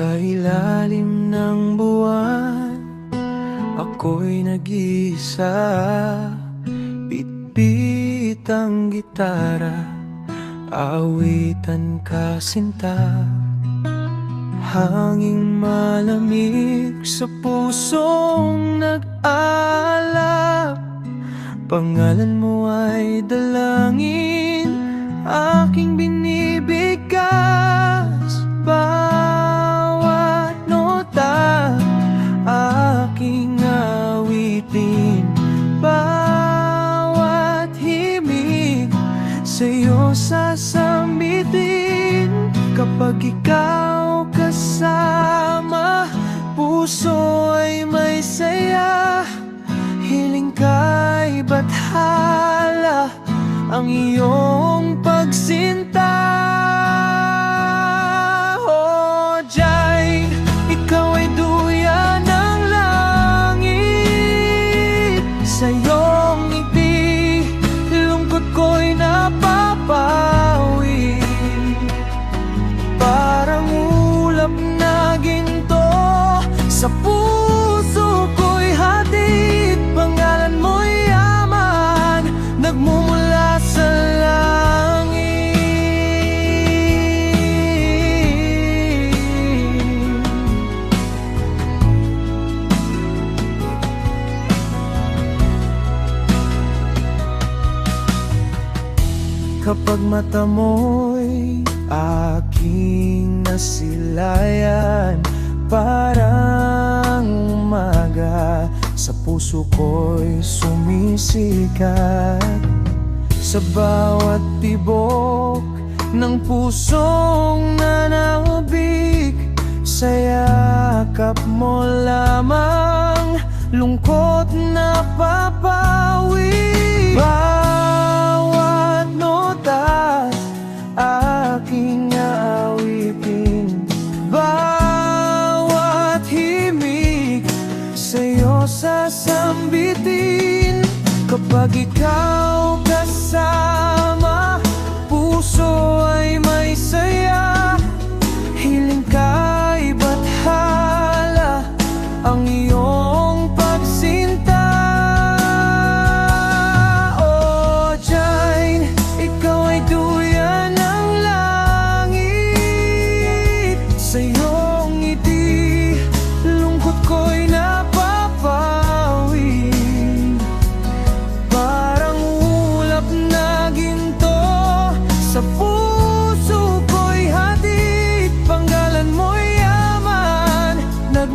Sa ilalim ng buwan Ako'y nag-iisa. Bitbit ang gitara Awitan kasinta Hanging malamig sa pusong nag-alap Pangalan mo ay ikaw kasama Puso ay may saya. Hiling kay bathala Ang iyong pagsinta. Oh, Jai Ikaw ay duya ng langit. Sa iyong ngiti Lungkot ko'y napapawi Kapag mata mo'y aking nasilayan. Parang umaga sa puso ko'y sumisikat. Sa bawat tibok ng pusong nanabig Sa yakap mo lamang lungkot na papawi sasambitin Kapag ikaw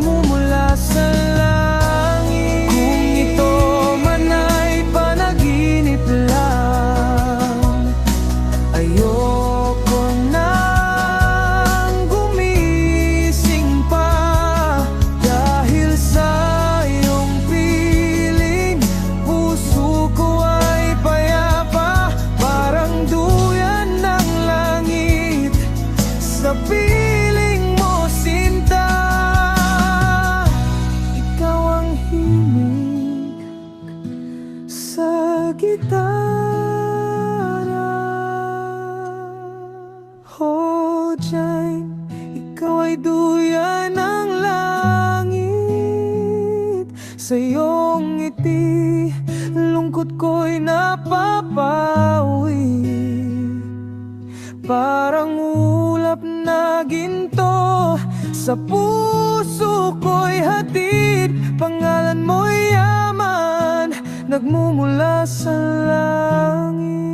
Nagmumula sa gitara Oh, Jane, ikaw ay duyan ng langit. Sa iyong ngiti, lungkot ko'y napapawi. Parang ulap na ginto Sa puso ko'y hatid Nagmumula sa langit